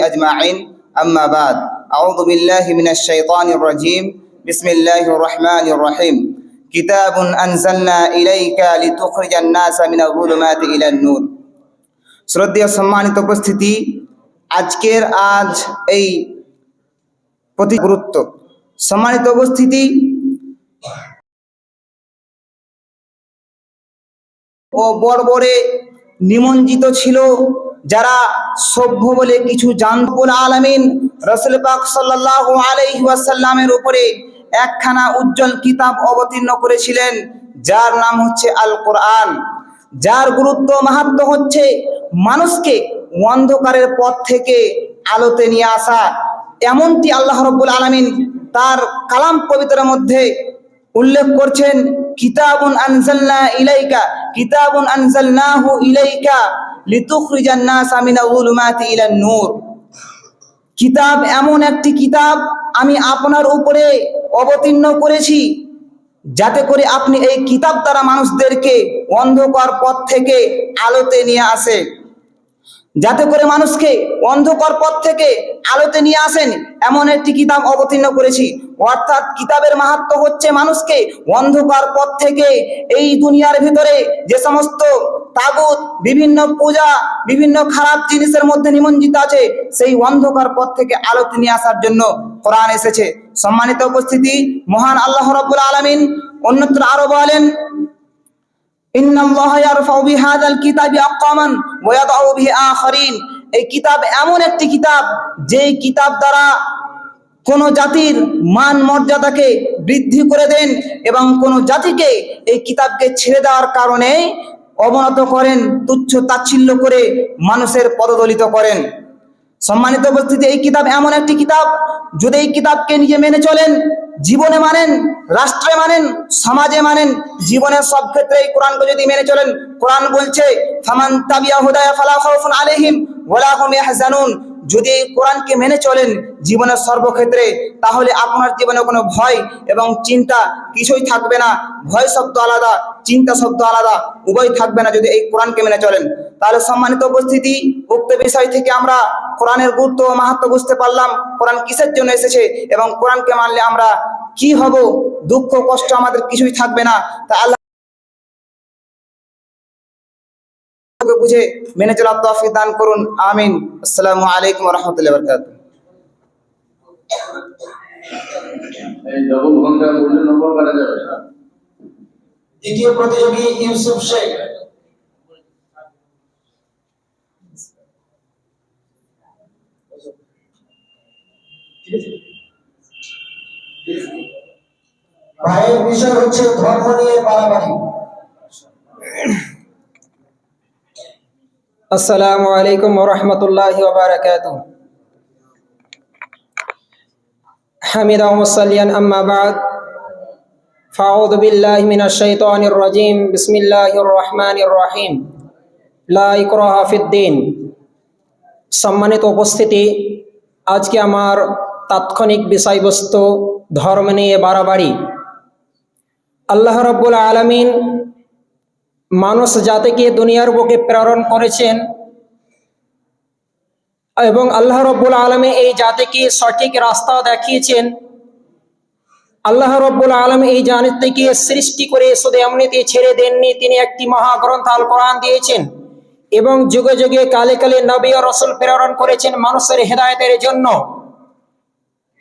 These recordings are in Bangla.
أجمعين أما بعد أعوذ بالله من الشيطان الرجيم بسم الله الرحمن الرحيم كتاب أنزلنا إليك لتخرج الناس من الظلمات إلى النور শ্রদ্ধেয় সম্মানিত উপস্থিতি আজকের আজ এই প্রতি গুরুত্ব সম্মানিত উপস্থিতি ও বর্বরে নিমজ্জিত ছিল। যারা সভ্য বলে কিছু জানবুল আলামিন রসুল পাক সাল্লাল্লাহু আলাইহি ওয়াসাল্লামের উপরে একখানা উজ্জ্বল কিতাব অবতীর্ণ করেছিলেন, যার নাম হচ্ছে আল কোরআন যার গুরুত্ব মাহাত্ম হচ্ছে মানুষকে অন্ধকারের পথ থেকে আলোতে নিয়ে আসা। এমনটি আল্লাহ রব্বুল আলামিন তার কালাম কবিতার মধ্যে উল্লেখ করছেন, কিতাবুন আনজালনা ইলাইকা, কিতাবুন আনজালনাহু ইলাইকা লিতুখরিজান নাসা মিনাল যুলুমাতি ইলান নূর। কিতাব এমন একটি কিতাব আমি আপনার উপরে অবতীর্ণ করেছি, যাতে করে আপনি এই কিতাব দ্বারা মানুষদেরকে অন্ধকার পথ থেকে আলোতে নিয়ে আসে। যাতে করে মানুষকে অন্ধকার পথ থেকে আলোতে নিয়ে আসেন, এমন একটি কিতাব অবতীর্ণ করেছি। অর্থাৎ কিতাবের মাহাত্ম হচ্ছে মানুষকে অন্ধকার পথ থেকে এই দুনিয়ার ভিতরে যে সমস্ত তাগুত, বিভিন্ন পূজা, বিভিন্ন খারাপ জিনিসের মধ্যে নিমজ্জিত আছে, সেই অন্ধকার পথ থেকে আলোতে নিয়ে আসার জন্য কোরআন এসেছে। সম্মানিত উপস্থিতি, মহান আল্লাহ রব্বুল আলমিন অন্যত্র আরও বলেন ইন আল্লাহ ইয়ারফাউ বিহাদাল কিতাবি আকওয়ামান ওয়া ইয়াদাউ বিহি আখারিন। এই কিতাব এমন একটি কিতাব যে কিতাব দ্বারা কোন জাতির মান মর্যাদাকে বৃদ্ধি করে দেন এবং কোন জাতিকে এই কিতাবকে ছেড়ে দেওয়ার কারণে অবনত করেন, তুচ্ছ তাচ্ছিল্য করে মানুষের পদদলিত করেন। সম্মানিত উপস্থিতি, এই কিতাব এমন একটি কিতাব, যদি এই কিতাবকে নিজে মেনে চলেন জীবনে মানেন, রাষ্ট্রে মানেন, সমাজে মানেন, জীবনের সব ক্ষেত্রে এই কোরআনকে যদি মেনে চলেন, কোরআন বলছে হুদায়া ফালা যদি কোরআনকে মেনে চলেন জীবনের সর্বক্ষেত্রে, তাহলে আপনার জীবনে কোনো ভয় এবং চিন্তা কিছুই থাকবে না। ভয় শব্দ আলাদা, চিন্তা শব্দ আলাদা, উভয় থাকবে না যদি এই কোরআনকে মেনে চলেন। তাহলে সম্মানিত উপস্থিতি, উক্ত বিষয় থেকে আমরা কোরআনের গুরুত্ব মাহাত্ম বুঝতে পারলাম, কোরআন কিসের জন্য এসেছে এবং কোরআনকে মানলে আমরা কি হব? দুঃখ, কষ্ট আমাদের কিছুই থাকবে না। তা আল্লাহ বুঝে মেনে চলার তৌফিক দান করুন। আমিন। আসসালামু আলাইকুম রাহমাতুল্লাহি না দ্বিতীয় প্রতিযোগী ইউসুফ শেখ। ভাইয়ের বিষয় হচ্ছে ধর্ম নিয়ে পারাবাড়ি আসসালামু আলাইকুম রহমতুল্লাহ বারকাত হামিদ আহমসালিয়ান আম্মাবাদ ফাউদ বিল্লাহ মিনাশ শাইতানির রাজিম। বিসমিল্লাহির রহমানির রহিম। লা ইকরাহা ফিদ্দিন সম্মানিত উপস্থিতি, আজকে আমার তাৎক্ষণিক বিষয়বস্তু ধর্ম নিয়ে বাড়াবাড়ি। আল্লাহ রব্বুল আলমিন মানুষ জাতিকে দুনিয়ার বুকে প্রেরণ করেছেন এবং আল্লাহ রব্বুল আলমী এই জাতিকে সঠিক রাস্তা দেখিয়েছেন, আল্লাহ রব্বুল আলম এই জাতিকে সৃষ্টি করে শুধু এমনিতে ছেড়ে দেননি, তিনি একটি মহাগ্রন্থ আল কোরআন দিয়েছেন এবং যুগে যুগে কালে কালে নবী রসুল প্রেরণ করেছেন মানুষের হেদায়তের জন্য।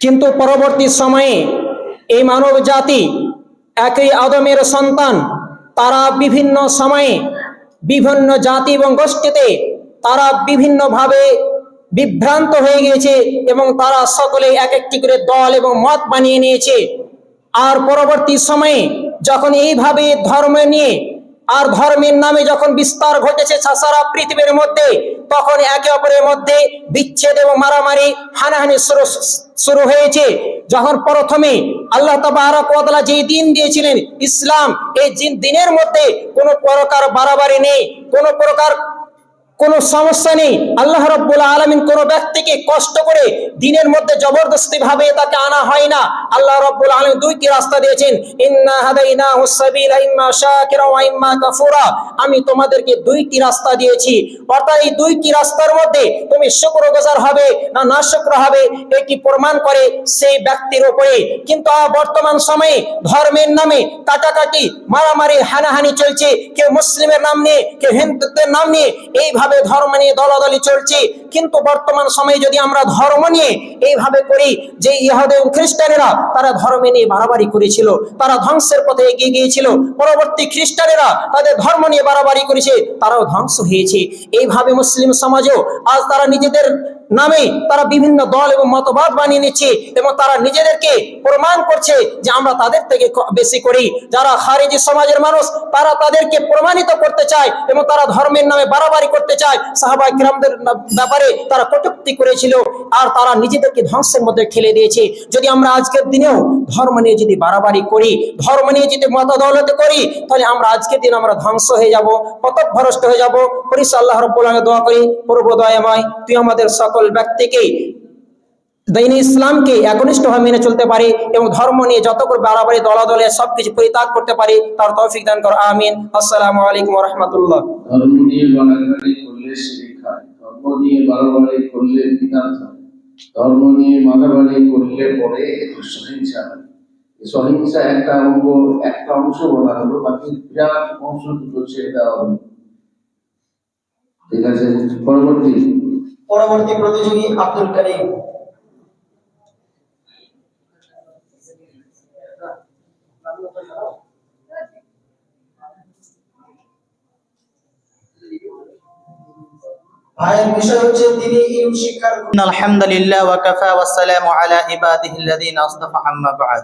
কিন্তু পরবর্তী সময়ে এই মানব জাতি একই আদমের সন্তান তারা বিভিন্ন সময়ে বিভিন্ন জাতি এবং গোষ্ঠীতে তারা বিভিন্নভাবে বিভ্রান্ত হয়ে গিয়েছে এবং তারা সকলে এক একটি করে দল এবং মত বানিয়ে নিয়েছে। আর পরবর্তী সময়ে যখন এইভাবে ধর্ম নিয়ে আর ধর্মের নামে যখন বিস্তার ঘটেছে সারা পৃথিবীর মধ্যে, তখন একে অপরের মধ্যে বিচ্ছেদ এবং মারামারি, হানাহানি শুরু শুরু হয়েছে। যখন প্রথমে আল্লাহ তাবারকালা যে দিন দিয়েছিলেন ইসলাম, এই দিন- দিনের মধ্যে কোনো প্রকার বাড়াবাড়ি নেই, কোনো প্রকার কোনো সমস্যা নেই। আল্লাহ রব্বুল আলমিন কোনো ব্যক্তিকে কষ্ট করে দিনের মধ্যে জবরদস্তি ভাবে তাকে আনা হয় না। আল্লাহ রব্বুল আলমিন দুইটি রাস্তা দিয়েছেন। আমি তোমাদেরকে দুইটি রাস্তা দিয়েছি। অর্থাৎ এই দুইটি রাস্তার মধ্যে তুমি শুকরগুজার হবে না না শুক্র হবে এটি প্রমাণ করে সেই ব্যক্তির উপরে। কিন্তু বর্তমান সময়ে ধর্মের নামে কাটাকাটি, মারামারি, হানাহানি চলছে। কেউ মুসলিমের নাম নিয়ে, কেউ হিন্দুত্বের নাম নিয়ে। এইভাবে ধর্ম নিয়ে দলাদলি চলছে, কিন্তু বর্তমান সময়ে যদি আমরা ধর্ম নিয়ে এইভাবে করি যে ইহাদে খ্রিস্টানেরা তারা ধর্ম নিয়ে বাড়াবাড়ি করেছিল, তারা ধ্বংসের পথে এগিয়ে গিয়েছিল, পরবর্তী খ্রিস্টানেরা তাদের ধর্ম নিয়ে বাড়াবাড়ি করেছে, তারাও ধ্বংস হয়েছে। এইভাবে মুসলিম সমাজেও আজ তারা নিজেদের নামে তারা বিভিন্ন দল এবং মতবাদ বানিয়ে নিচ্ছে এবং তারা নিজেদেরকে প্রমাণ করছে যে আমরা তাদের থেকে বেশি করি। যারা খারেজি সমাজের মানুষ, তারা তাদেরকে প্রমাণিত করতে চায় এবং তারা ধর্মের নামে বাড়াবাড়ি করতে চায়। সাহাবাই কিরামদের না- ব্যাপারে তারা কটুক্তি করেছিল আর তারা নিজেদেরকে ধ্বংসের মধ্যে ঠেলে দিয়েছে। যদি আমরা আজকের দিনেও ধর্ম নিয়ে যদি বাড়াবাড়ি করি, ধর্ম নিয়ে যদি মতদৌলতে করি, তাহলে আমরা আজকের দিন আমরা ধ্বংস হয়ে যাব, পথভ্রষ্ট হয়ে যাব। পরিস আল্লাহ রব্বুল দোয়া করি, পূর্ব দয়াময়, তুই আমাদের সকল ব্যক্তিকে দিন ইসলামকে একনিষ্ঠভাবে মেনে চলতে পারে এবং ধর্ম নিয়ে যত করে বাড়াবাড়ি, দলাদলে সবকিছু পরিত্যাগ করতে পারে, তার তৌফিক দান কর। আমিন। আসসালামু আলাইকুম রহমতুল্লাহ। ধর্ম নিয়ে করলে পরে সহিংসা সহিংসা একটা অঙ্গ, একটা অংশ বলা হলো, বাকি বিরাট অংশ দুটো ছেড়ে দেওয়া হলো। ঠিক আছে? পরবর্তী পরবর্তী প্রতিযোগী আব্দুল করিম ভাইয়ের বিষয় হচ্ছে তিনি ইলম শিক্ষার إن الحمد لله وكفى والسلام على عباده الذين أصطفى أما بعد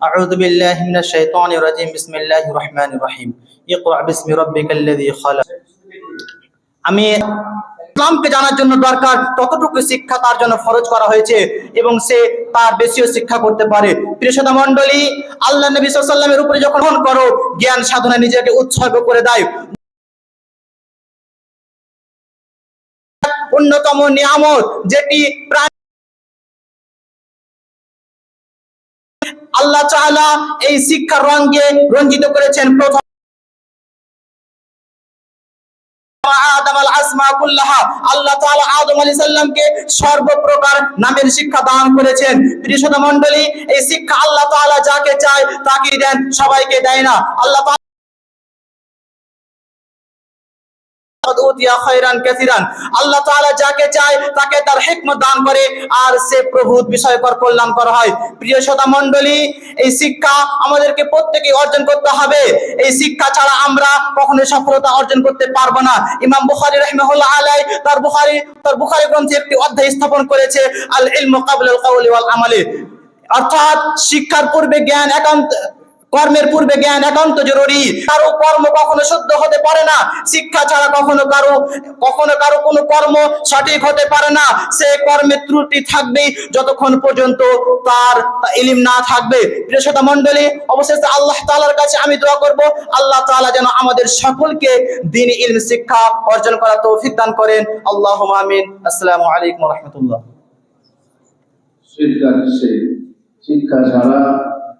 أعوذ بالله من الشيطان الرجيم بسم الله الرحمن الرحيم اقرأ باسم ربك الذي خلق আমি ইসলামকে জানার জন্য দরকার, ততটুকু শিক্ষা তার জন্য ফরজ করা হয়েছে এবং সে তার বেশিও শিক্ষা করতে পারে। প্রিয় শ্রোতা মণ্ডলী, আল্লাহ নবী সাল্লামের উপরে যখন করো, জ্ঞান সাধনা নিজেকে উৎসর্গ করে দেয় অন্যতম নিয়ামত যেটি আল্লাহ তাআলা এই শিক্ষার রঙকে রঞ্জিত করেছেন, প্রথম আল্লাহ তাআলা সর্বপ্রকার নামের শিক্ষা দান করেছেন। এই শিক্ষা আল্লাহ তাআলা যাকে চায় তাকে দেন, সবাইকে দেয় না। আল্লাহ শিক্ষা ছাড়া আমরা কখনো সফলতা অর্জন করতে পারব না। ইমাম একটি অধ্যায় স্থাপন করেছে আল ইলমু অর্থাৎ শিক্ষার পূর্বে জ্ঞান একান্ত কর্মের পূর্বে জ্ঞান একান্ত জরুরি। কারও কর্ম কখনো শুদ্ধ হতে পারে না। শিক্ষা ছাড়া কখনো কারও কখনো কারও কোনো কর্ম সঠিক হতে পারে না। সে কর্মের ত্রুটি থাকবে যতক্ষণ পর্যন্ত তার ইলিম না থাকবে। প্রিয় শ্রোতা মণ্ডলী, অবশেষে আল্লাহ তাআলার কাছে আমি দোয়া করব। আল্লাহ তাআলা যেন আমাদের সকলকে দিন ইলম, শিক্ষা অর্জন করা তৌফিক দান করেন। আল্লাহুম্মা আমিন। আসসালামু আলাইকুম রাহমাতুল্লাহ। শিক্ষা ছাড়া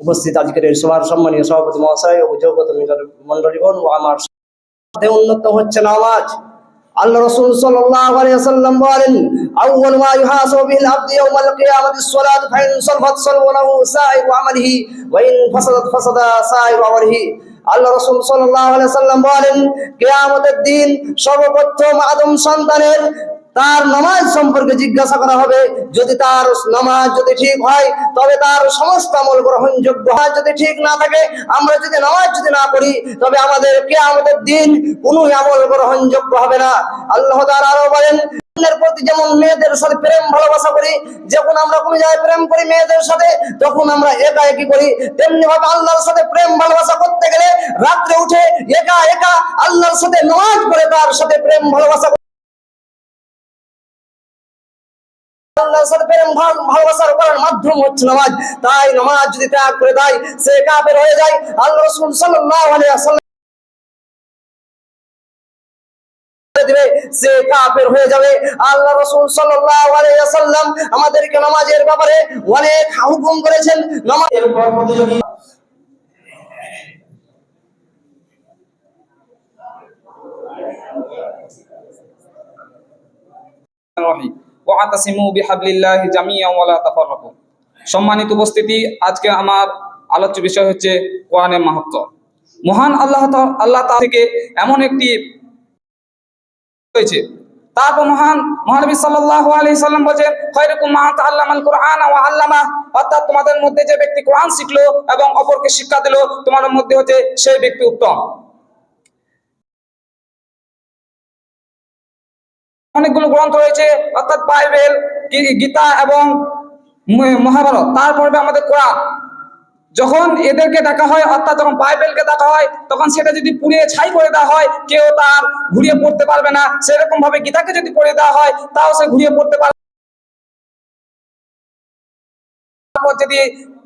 উপস্থিত আজকের এই সম্মানীয় সভাপতি মহাশয় মন্ডলী যৌগত ও আমার উন্নত হচ্ছে নামাজ। আল্লাহ রাসূল সাল্লাল্লাহু আলাইহি ওয়াসাল্লাম বলেন আউয়াল মা ইউহাসাবু বিল আবদি ইয়াওমাল কিয়ামাতিস সালাত ফাইন সালফাত সালওয়ালাহু সাইরু আমালিহি ওয়া ইন ফাসাদাত ফাসাদা সাইরু আমালিহি আল্লাহ রসুল সাল্লাম বলেন, কেয়ামতের দিন সর্বপ্রথম আদম সন্তানের তার নামাজ সম্পর্কে জিজ্ঞাসা করা হবে। যদি তার নামাজ যদি ঠিক হয়, তবে তার সমস্ত আমল গ্রহণযোগ্য হয়। যদি ঠিক না থাকে, আমরা যদি নামাজ যদি না পড়ি, তবে আমাদের কে আমাদের দিন কোনো আমল গ্রহণযোগ্য হবে না। আল্লাহ তাআলা আরও বলেন প্রতি যেমন মেয়েদের সাথে প্রেম, ভালোবাসা করি, যখন আমরা কোনো জায়গায় প্রেম করি মেয়েদের সাথে, তখন আমরা একা একই করি। তেমনি ভাবে আল্লাহর সাথে প্রেম, ভালোবাসা করতে গেলে রাত্রে উঠে একা একা আল্লাহর সাথে নামাজ পড়ে তার সাথে প্রেম, ভালোবাসা আল্লাহর সাথে প্রেম ভালোবাসার করার মাধ্যম হচ্ছে নামাজ। তাই নামাজ যদি ত্যাগ করে দেয় সে কাফের হয়ে যায়। আল্লাহ রাসূল সাল্লাল্লাহু আলাইহি ওয়াসাল্লাম করে দিবে সে কাফের হয়ে যাবে। আল্লাহ রাসূল সাল্লাল্লাহু আলাইহি ওয়াসাল্লাম আমাদেরকে নামাজের ব্যাপারে অনেক হুকুম করেছেন। নামাজ এরপর প্রতিযোগী রহিম সম্মানিত উপস্থিতি, আজকে আমার আলোচ্য বিষয় হচ্ছে কোরআনের মাহাত্ম্য মহান আল্লাহ আল্লাহ থেকে এমন একটি হয়েছে। তারপর মহান, মহানবী সাল্লাম বলেছেন কুরআন অর্থাৎ তোমাদের মধ্যে যে ব্যক্তি কোরআন শিখলো এবং অপরকে শিক্ষা দিল, তোমাদের মধ্যে হচ্ছে সেই ব্যক্তি উত্তম। অনেকগুলো গ্রন্থ রয়েছে, অর্থাৎ বাইবেল গীতা এবং মহাভারত। মহাভারত তারপরে আমাদের কোরআন। যখন এদেরকে ডাকা হয়, অর্থাৎ যখন বাইবেলকে দেখা হয়, তখন সেটা যদি পুড়িয়ে ছাই করে দেওয়া হয়, কেউ তার ঘুরিয়ে পড়তে পারবে না। সেরকম ভাবে গীতাকে যদি পড়ে দেওয়া হয়, তাও সে ঘুরিয়ে পড়তে পারবে যদি,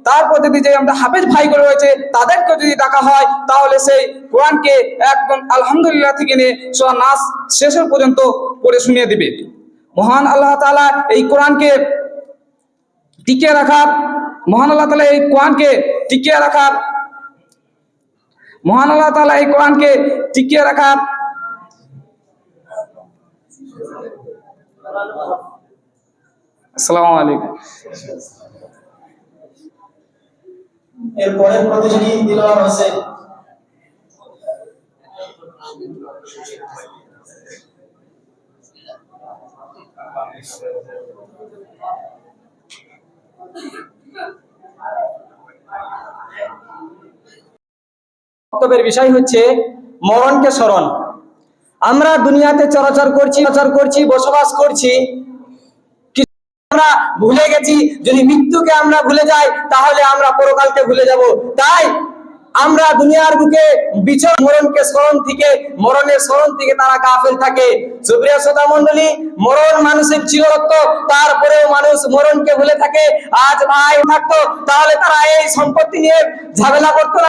তারপর যদি যে আমরা হাফেজ ভাইগুলো রয়েছে তাদেরকে যদি ডাকা হয়, তাহলে সেই কোরআনকে একদম আলহামদুলিল্লাহ থেকে নিয়ে সোয়া নাস শেষের পর্যন্ত পড়ে শুনিয়ে দিবে। মহান আল্লাহ তাআলা এই কোরআনকে টিকিয়ে রাখার, মহান আল্লাহ তাআলা এই কোরআনকে টিকিয়ে রাখার, মহান আল্লাহ তাআলা এই কোরআনকে টিকিয়ে রাখার আসসালামু আলাইকুম। এরপরের প্রতিযোগী দিলওয়ার হোসেন বক্তব্যের বিষয় হচ্ছে, মরণকে স্মরণ। আমরা দুনিয়াতে চলাচল করছি চলাচল করছি, বসবাস করছি আমরা ভুলে গেছি, যদি মৃত্যুকে আমরা ভুলে যাই, তাহলে আমরা পরকালকে ভুলে যাব। তাই আমরা দুনিয়ার বুকে বিচর, মরণকে স্মরণ থেকে, মরণের স্মরণ থেকে তারা গাফেল থাকে। সুপ্রিয় শ্রোতা মন্ডলী মরণ মানুষের চিরত্ব তারপরেও মানুষ মরণকে ভুলে থাকে। আজ ভাই থাকতো, তাহলে তারা এই সম্পত্তি নিয়ে ঝামেলা করতো না।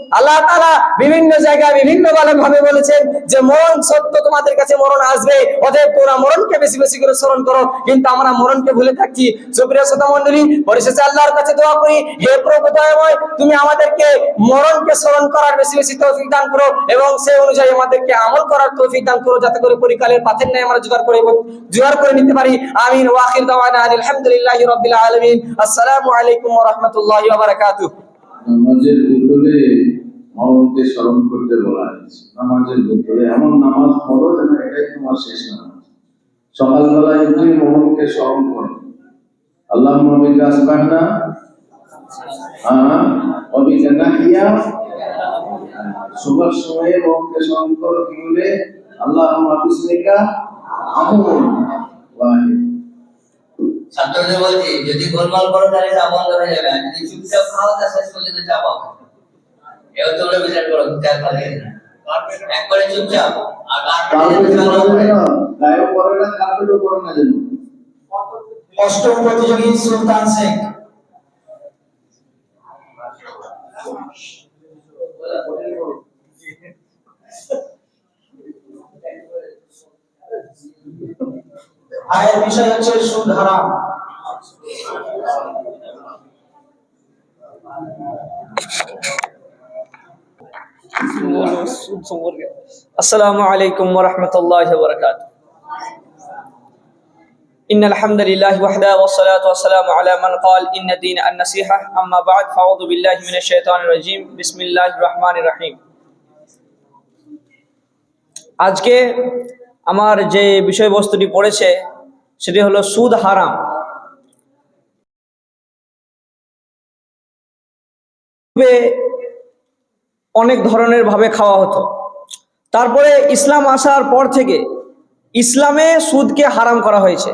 আল্লাহ তাআলা বিভিন্ন জায়গায় বিভিন্ন ভাবে বলেছেন যে মরণ সত্য তোমাদের কাছে মরণ আসবে, অতএব তোমরা মরণকে বেশি বেশি করে স্মরণ করো। কিন্তু আমরা মরণকে ভুলে থাকছি। সুপ্রিয় শ্রোতা মন্ডলী পরিশেষে আল্লাহর কাছে দোয়া করি, হে প্রভু দয়াময়, তুমি আমাদেরকে মরণকে স্মরণ করার বেশি বেশি তৌফিক দান করো এবং সেই অনুযায়ী আমাদেরকে আমল করার তৌফিক দান করো, যাতে করে পরিকালের পাথের ন্যায় আমরা জোগাড় করে জোগাড় করে নিতে পারি। আমিন। ওয়াখির দাওয়ানা আলহামদুলিল্লাহি রাব্বিল আলামিন। আসসালামু আলাইকুম ওয়া রাহমাতুল্লাহি ওয়া বারাকাতুহু। নামাজের ভিতরে মরণকে স্মরণ করতে বলা হয়েছে। নামাজের ভিতরে এমন নামাজ পড়ো যেন এটাই তোমার শেষ নামাজ। সকালবেলায় উঠে মরণকে স্মরণ করো। আল্লাহ নবীকে আসবাহনা হ্যাঁ অবিকে নাহিয়া সুবহ সময়ে স্মরণ করো কি আল্লাহ বিসমিকা, আমুন। ওয়াহিদ। ছাত্রদের বলছি যদি গোলমাল করো তাহলে চা বন্ধ হয়ে যাবে। যদি চুপচাপ খাও তা শেষ পর্যন্ত চা পাবো এও তোমরা বিচার করো চা খাবে একবারে চুপচাপ। আর কাউকে কার না গায়েও করে না কাপড়ও করে না যেন। অষ্টম প্রতিযোগী সুলতান শেখ। আয়ের বিষয় হচ্ছে সুদ হারাম السلام عليكم ورحمة الله وبركاته إن الحمد لله وحده والصلاة والسلام على من قال إن الدين النصيحة أما بعد فأعوذ بالله من الشيطان الرجيم بسم الله الرحمن الرحيم আজকে আমার যে বিষয়বস্তুটি পড়েছে সেটি হলো সুদ হারাম। অনেক ধরনের ভাবে খাওয়া হতো। তারপরে ইসলাম আসার পর থেকে ইসলামে সুদকে হারাম করা হয়েছে।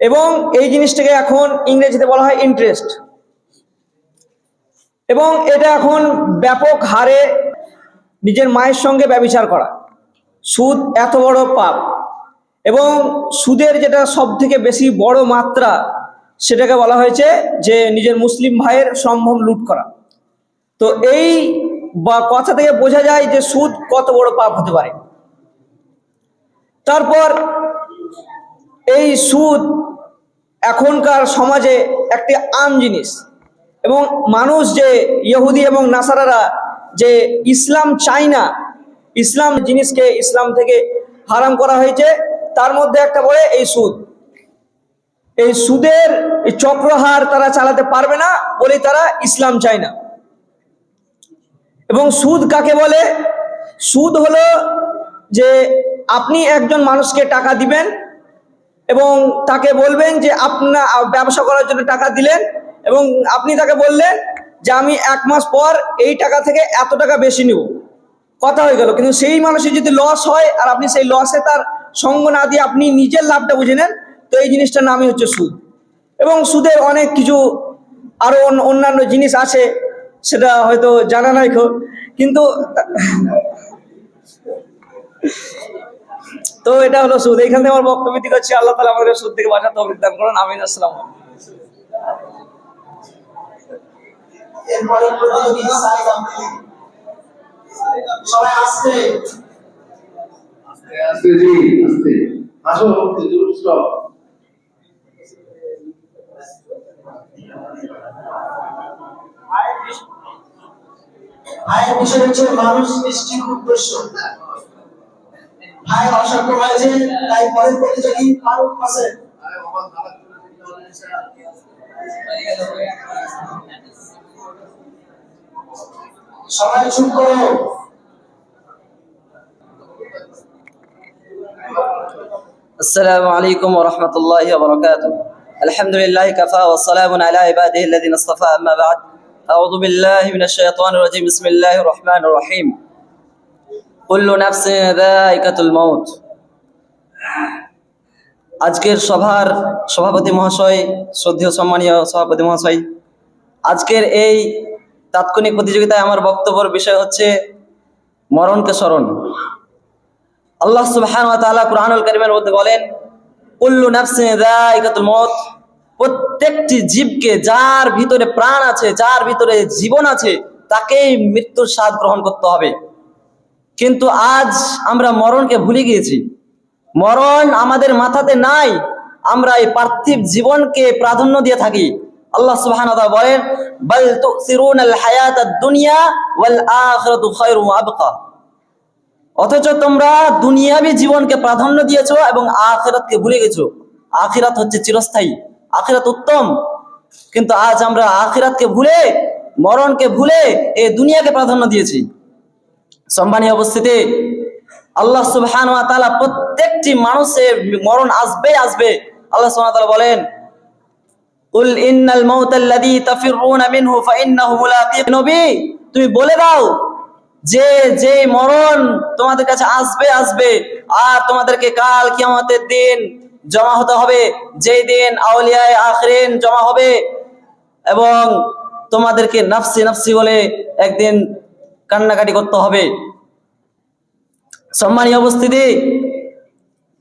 এবং এই জিনিসটাকে এখন ইংরেজিতে বলা হয় ইন্টারেস্ট এবং এটা এখন ব্যাপক হারে নিজের মায়ের সঙ্গে ব্যবচার করা। সুদ এত বড় পাপ। এবং সুদের যেটা সব থেকে বেশি বড় মাত্রা, সেটাকে বলা হয়েছে যে নিজের মুসলিম ভাইয়ের সম্ভব লুট করা। তো এই বা কথা থেকে বোঝা যায় যে সুদ কত বড় পাপ হতে পারে। তারপর এই সুদ এখনকার সমাজে একটি আম জিনিস এবং মানুষ যে ইহুদি এবং নাসারারা যে ইসলাম চায় না, ইসলাম জিনিসকে ইসলাম থেকে হারাম করা হয়েছে তার মধ্যে একটা বলে এই সুদ। এই সুদের চক্রহার তারা চালাতে পারবে না বলে তারা ইসলাম চায় না। এবং সুদ কাকে বলে? সুদ হলো যে আপনি একজন মানুষকে টাকা দিবেন এবং তাকে বলবেন যে আপনার ব্যবসা করার জন্য টাকা দিলেন এবং আপনি তাকে বললেন যে আমি এক মাস পর এই টাকা থেকে এত টাকা বেশি নেব। কথা হয়ে গেল। কিন্তু সেই মানুষের যদি লস হয় আর আপনি সেই লসে তার সঙ্গ না দিয়ে আপনি নিজের লাভটা বুঝে নেন, তো এই জিনিসটার নামই হচ্ছে সুদ। এবং সুদের অনেক কিছু আরও অন্য- অন্যান্য জিনিস আছে, সেটা হয়তো জানা নাই কিন্তু তো এটা হলো সুদ। এইখান থেকে আমার বক্তব্য দিকে হচ্ছে আল্লাহ তালা আমাদের সুদ থেকে বাঁচাতে অভিজ্ঞান করুন। আমিন। আসসালাম সবাই আসছে। আস্তে জি, আস্তে। আসো হুজুর স্টপ ভাইয়ের বিষয় হচ্ছে মানুষ সৃষ্টির উদ্দেশ্য। ভাই অসংখ্য হয়েছে, তাই পরের প্রতিযোগী ফারুক হোসেন। সবাই চুপ করো। আসসালামু আলাইকুম ওয়া রাহমাতুল্লাহি ওয়া বারাকাতুহু। আলহামদুলিল্লাহি কাফা ওয়া সালামুন আলা ইবাদিহি আল্লাযিনা ইসতাফা আম্মা বা'দ। আউযু বিল্লাহি মিনাশ শাইতানির রাজীম। বিসমিল্লাহির রহমানির রহিম। কুল্লু নাফসিন যায়িকাতুল মাউত। আজকের সভার সভাপতি মহাশয়, শ্রদ্ধেয় সম্মানীয় সভাপতি মহাশয়, আজকের এই তাৎক্ষণিক প্রতিযোগিতায় আমার বক্তব্যের বিষয় হচ্ছে মরণকে স্মরণ। আল্লাহ তাআলা কুরআনুল কারীমের মধ্যে বলেন, কুল্লু নাফসিন প্রত্যেকটি জীবকে যার ভিতরে প্রাণ আছে, যার ভিতরে জীবন আছে, তাকেই মৃত্যুর স্বাদ গ্রহণ করতে হবে। কিন্তু আজ আমরা মরণকে ভুলে গিয়েছি। মরণ আমাদের মাথাতে নাই, আমরা এই পার্থিব জীবনকে প্রাধান্য দিয়ে থাকি। আল্লাহ তাআলা বলেন দুনিয়া অথচ তোমরা দুনিয়াবী জীবনকে প্রাধান্য দিয়েছ এবং আখিরাতকে ভুলে গেছো। আখিরাত হচ্ছে চিরস্থায়ী, আখিরাত উত্তম। কিন্তু আজ আমরা আখিরাতকে ভুলে, মরণকে ভুলে এই দুনিয়াকে প্রাধান্য দিয়েছি। সম্মানীয় অবস্থিতে, আল্লাহ সুবহানাহু ওয়া তাআলা প্রত্যেকটি মানুষের মরণ আসবে আসবে। আল্লাহ সুবহানাহু ওয়া তাআলা বলেন, কুল ইন্নাল মাউতাল্লাযী তাফিরুনা মিনহু ফাইন্নাহু মুলাকী নবী। তুমি বলে দাও যে যে মরণ তোমাদের কাছে আসবে আসবে। আর তোমাদেরকে কাল কিয়ামতের দিন জমা হতে হবে। যেই দিন আউলিয়ায়ে আখরিন জমা হবে এবং তোমাদেরকে নাফসি নাফসি বলে একদিন কান্নাকাটি করতে হবে। সম্মানীয় উপস্থিতি,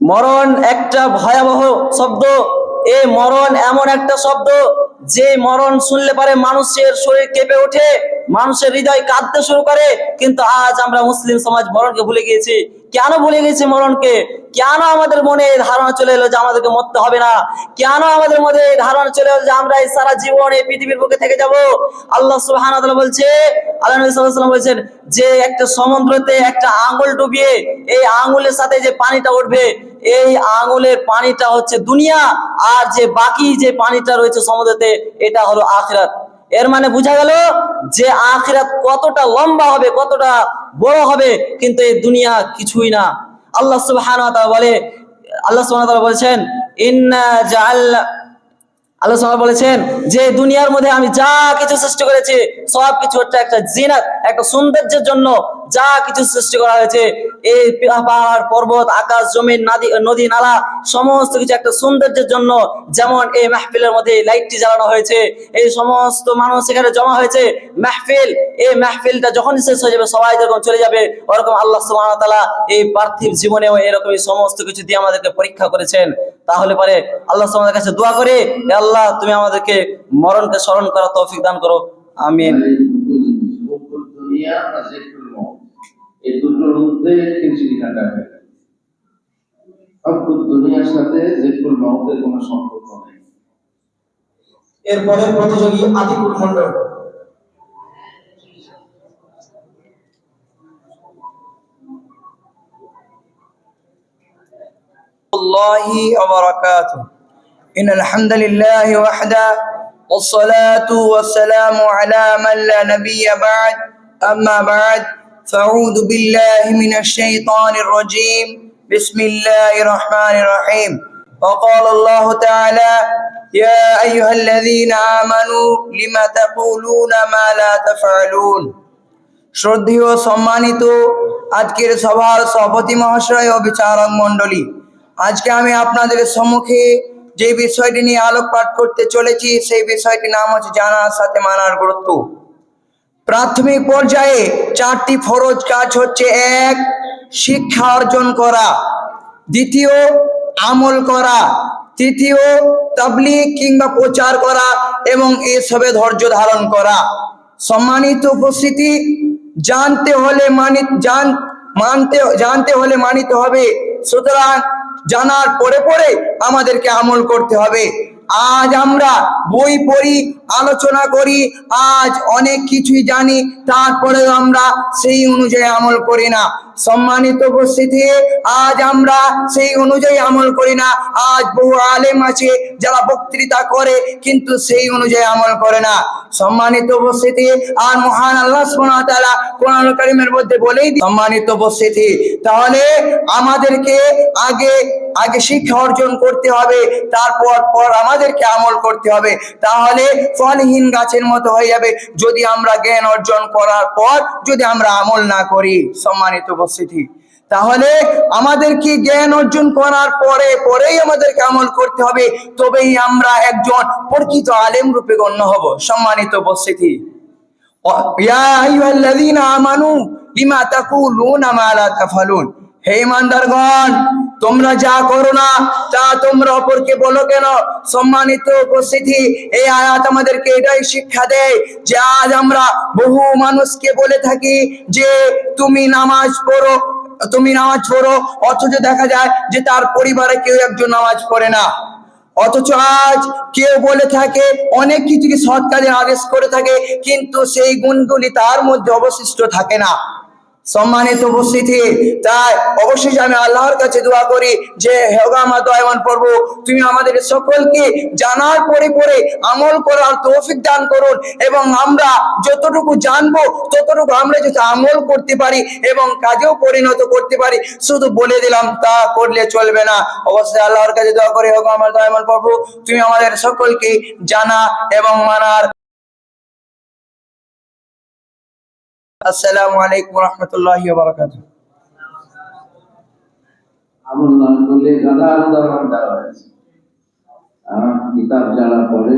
মরণ একটা ভয়াবহ শব্দ। এই মরণ এমন একটা শব্দ, যে মরণ শুনলে পারে মানুষের শরীর কেঁপে ওঠে, মানুষের হৃদয় কাঁদতে শুরু করে, কিন্তু আজ আমরা মুসলিম সমাজ মরণকে ভুলে গিয়েছি। কেন ভুলে গেছি মরণকে? কেন আমাদের মনে এই ধারণা চলে এলো যে আমাদেরকে মরতে হবে না? কেন আমাদের মধ্যে এই ধারণা চলে এলো যে আমরা এই সারা জীবন এই পৃথিবীর বুকে থেকে যাব? আল্লাহ ওয়া বলছে, আল্লাহ বলছেন, যে একটা সমুদ্রতে একটা আঙ্গুল ডুবিয়ে, এই আঙ্গুলের সাথে যে পানিটা উঠবে এই আঙুলের পানিটা হচ্ছে দুনিয়া, আর যে বাকি যে পানিটা রয়েছে সমুদ্রতে, এটা হলো আখরাত। এর মানে বোঝা গেল যে আখরাত কতটা লম্বা হবে, কতটা বড় হবে, কিন্তু এই দুনিয়া কিছুই না। আল্লাহ তাআলা বলে, আল্লাহ তাআলা বলেছেন, ইন্না আল্লাহ সুবহানাহু বলেছেন যে দুনিয়ার মধ্যে আমি যা কিছু সৃষ্টি করেছি, সব কিছু একটা জিনাত, একটা সৌন্দর্যের জন্য যা কিছু সৃষ্টি করা হয়েছে। এই পাহাড়, পর্বত, আকাশ, জমিন, নদী নদী, নালা, সমস্ত কিছু একটা সৌন্দর্যের জন্য যেমন এই মধ্যে লাইটটি জ্বালানো হয়েছে, এই সমস্ত মানুষ এখানে জমা হয়েছে। মাহফিল, এই মাহফিলটা যখনই শেষ হয়ে যাবে, সবাই যখন চলে যাবে, ওরকম আল্লাহ ওয়া এই পার্থিব জীবনেও এরকম এই সমস্ত কিছু দিয়ে আমাদেরকে পরীক্ষা করেছেন। তাহলে পরে আল্লাহ আমাদের কাছে দোয়া করে, হে আল্লাহ তুমি আমাদেরকে মরণকে স্মরণ করা তৌফিক দান করো আমিন এই দুটো জিনিস, হুব্বুদ দুনিয়া আর জিকরুল মউত। এই দুটোর মধ্যে খিচড়ি কাটা হয়ে গেল হুব্বুদ দুনিয়ার সাথে জিকরুল মউতের কোনো সম্পর্ক নেই এরপরে প্রতিযোগী আতিকুল মন্ডল الله وبركاته إن الحمد لله وحده والصلاة والسلام على من لا نبي بعد أما بعد فأعوذ بالله من الشيطان الرجيم بسم الله الرحمن الرحيم وقال الله تعالى يا أيها الذين آمنوا لما تقولون ما لا تفعلون শ্রদ্ধেয় সম্মানিত আজকের সভার সভাপতি মহাশয় ও বিচারক মণ্ডলী আজকে আমি আপনাদের সম্মুখে যে বিষয়টি নিয়ে আলোকপাত করতে চলেছি, সেই বিষয়টির নাম হচ্ছে জানার সাথে মানার গুরুত্ব। প্রাথমিক পর্যায়ে চারটি ফরজ কাজ হচ্ছে, এক, শিক্ষা অর্জন করা, দ্বিতীয়, আমল করা, তৃতীয়, তাবলিগ কিংবা প্রচার করা এবং এসবে ধৈর্য ধারণ করা। সম্মানিত উপস্থিতি, জানতে হলে মানি জান মানতে জানতে হলে মানিতে হবে। সুতরাং জানার পরে পরে আমাদেরকে আমল করতে হবে। আজ আমরা বই পড়ি, আলোচনা করি, আজ অনেক কিছুই জানি, তারপরেও আমরা সেই অনুযায়ী আমল করি না। সম্মানিত উপস্থিতি, আজ আমরা সেই অনুযায়ী আমল করি না। আজ বহু আলেম আছে, যারা বক্তৃতা করে, কিন্তু সেই অনুযায়ী আমল করে না। সম্মানিত উপস্থিতি, আর মহান আল্লাহ ওয়া কোরআন কারীমের মধ্যে বলেই সম্মানিত উপস্থিতি, তাহলে আমাদেরকে আগে আগে শিক্ষা অর্জন করতে হবে, তারপর পর আমাদেরকে আমল করতে হবে, তাহলে ফলহীন গাছের মতো হয়ে যাবে। যদি আমরা জ্ঞান অর্জন করার পর যদি আমরা আমল না করি, সম্মানিত উপস্থিতি, তাহলে আমাদেরকে জ্ঞান অর্জন করার পরে, পরেই আমাদেরকে আমল করতে হবে। তবেই আমরা একজন প্রকৃত আলেম রূপে গণ্য হব, সম্মানিত উপস্থিতি। আমানু, লিমা তাকুলুনা মা লা তাফালুন। হে ইমানদারগণ তোমরা যা করো না, তা তোমরা অপরকে বলো কেন? সম্মানিত উপস্থিতি, এই আয়াত আমাদেরকে এটাই শিক্ষা দেয় যে আজ আমরা বহু মানুষকে বলে থাকি যে তুমি নামাজ পড়ো, তুমি নামাজ পড়ো, অথচ দেখা যায় যে তার পরিবারে কেউ একজন নামাজ পড়ে না। অথচ আজ কেউ বলে থাকে, অনেক কিছু সৎ কাজের আদেশ করে থাকে, কিন্তু সেই গুণগুলি তার মধ্যে অবশিষ্ট থাকে না। সম্মানিত উপস্থিতি, তাই অবশ্যই আমি আল্লাহর কাছে দোয়া করি যে হেগা মা দয়ামান পর্ব তুমি আমাদের সকলকে জানার পরে পরে আমল করার তৌফিক দান করুন এবং আমরা যতটুকু জানব, ততটুকু আমরা যাতে আমল করতে পারি এবং কাজেও পরিণত করতে পারি। শুধু বলে দিলাম, তা করলে চলবে না। অবশ্যই আল্লাহর কাছে দোয়া করি হোক আমার দয়ামান প্রভু, তুমি আমাদের সকলকে জানা এবং মানার আসসালামু আলাইকুম রহমতুল্লাহি বারাকাতুহ আমল না করলে গাধা উদাহরণ দেওয়া হয়েছে কিতাব যারা পড়ে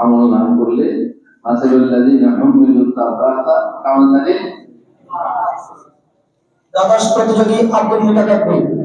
আমল না করলে মাসিবুল্লাযীনা হুমিলু তাওরাতা কামাসালিন দ্বাদশ প্রতিযোগী আব্দুল মুতাকাব্বির।